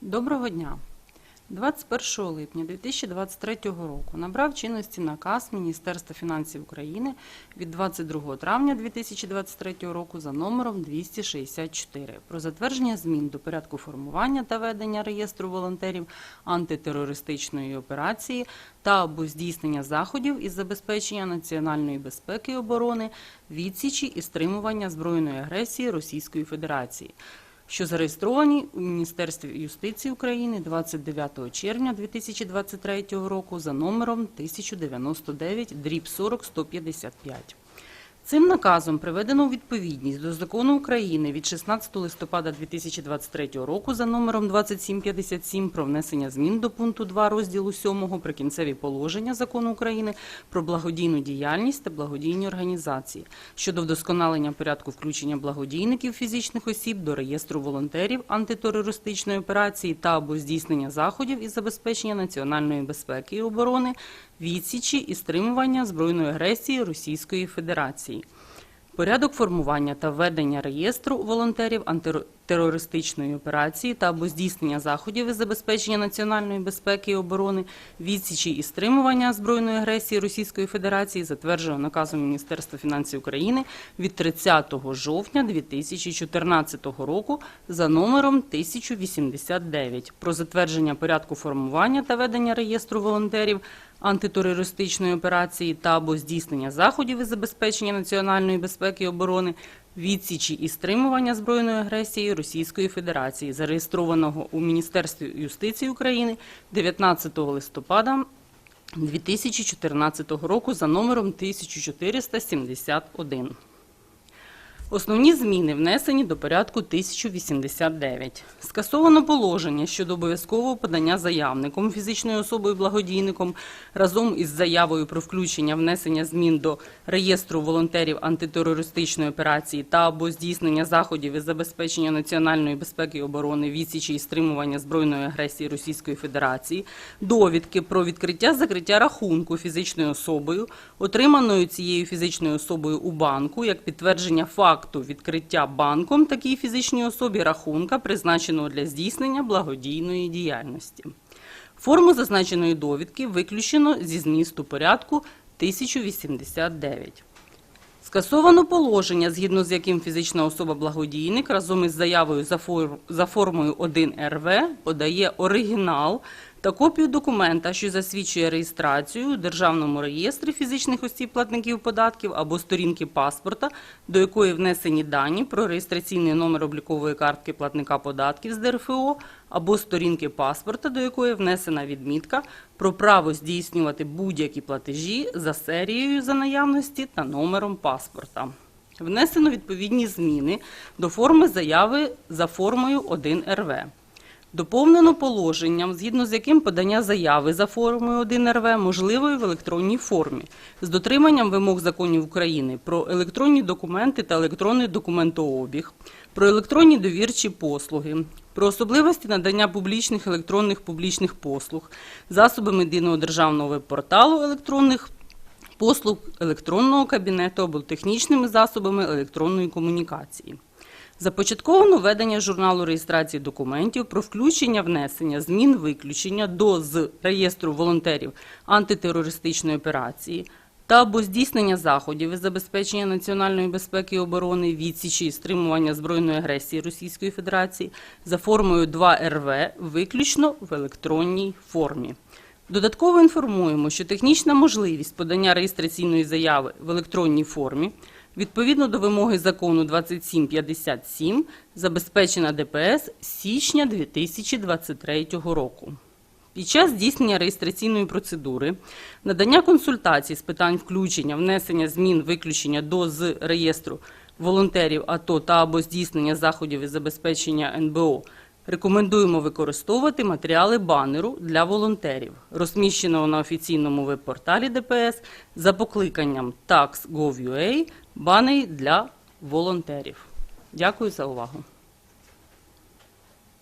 Доброго дня! 21 липня 2023 року набрав чинності наказ Міністерства фінансів України від 22 травня 2023 року за номером 264 про затвердження змін до порядку формування та ведення реєстру волонтерів антитерористичної операції та або здійснення заходів із забезпечення національної безпеки і оборони, відсічі і стримування збройної агресії Російської Федерації що зареєстровані у Міністерстві юстиції України 29 червня 2023 року за номером 1099 дріб 40 155. Цим наказом приведено відповідність до закону України від 16 листопада 2023 року за номером 2757 про внесення змін до пункту 2 розділу 7 прикінцеві положення закону України про благодійну діяльність та благодійні організації щодо вдосконалення порядку включення благодійників фізичних осіб до реєстру волонтерів антитерористичної операції та або здійснення заходів із забезпечення національної безпеки і оборони, відсічі і стримування збройної агресії Російської Федерації. Порядок формування та ведення реєстру волонтерів антитерористичної операції та або здійснення заходів із забезпечення національної безпеки і оборони, відсічі і стримування збройної агресії Російської Федерації затверджено наказом Міністерства фінансів України від 30 жовтня 2014 року за номером 1089 про затвердження порядку формування та ведення реєстру волонтерів антитерористичної операції та або здійснення заходів із забезпечення національної безпеки і оборони, відсічі і стримування збройної агресії Російської Федерації, зареєстрованого у Міністерстві юстиції України 19 листопада 2014 року за номером 1471. Основні зміни внесені до порядку 1089. Скасовано положення щодо обов'язкового подання заявником фізичною особою благодійником разом із заявою про включення внесення змін до реєстру волонтерів антитерористичної операції та або здійснення заходів із забезпечення національної безпеки і оборони, відсічі і стримування збройної агресії Російської Федерації, довідки про відкриття закриття рахунку фізичною особою, отриманою цією фізичною особою у банку як підтвердження факту факту відкриття банком такій фізичній особі рахунка, призначеного для здійснення благодійної діяльності. Форму зазначеної довідки виключено зі змісту порядку 1089. Скасовано положення, згідно з яким фізична особа-благодійник разом із заявою за, за формою 1 РВ подає оригінал та копію документа, що засвідчує реєстрацію у Державному реєстрі фізичних осіб платників податків або сторінки паспорта, до якої внесені дані про реєстраційний номер облікової картки платника податків з ДРФО, або сторінки паспорта, до якої внесена відмітка про право здійснювати будь-які платежі за серією за наявності та номером паспорта. Внесено відповідні зміни до форми заяви за формою 1 РВ. Доповнено положенням, згідно з яким подання заяви за формою 1 РВ можливою в електронній формі, з дотриманням вимог законів України про електронні документи та електронний документообіг, про електронні довірчі послуги, про особливості надання публічних електронних публічних послуг, засобами єдиного державного веб-порталу електронних послуг електронного кабінету або технічними засобами електронної комунікації. Започатковано ведення журналу реєстрації документів про включення внесення змін виключення до з реєстру волонтерів антитерористичної операції та або здійснення заходів із забезпечення національної безпеки і оборони, відсічі і стримування збройної агресії Російської Федерації за формою 2 РВ виключно в електронній формі. Додатково інформуємо, що технічна можливість подання реєстраційної заяви в електронній формі відповідно до вимоги закону 2757 забезпечена ДПС січня 2023 року. Під час здійснення реєстраційної процедури, надання консультацій з питань включення, внесення змін, виключення до з реєстру волонтерів АТО та або здійснення заходів із забезпечення НБО рекомендуємо використовувати матеріали банеру для волонтерів, розміщеного на офіційному веб-порталі ДПС за покликанням tax.gov.ua баней для волонтерів. Дякую за увагу.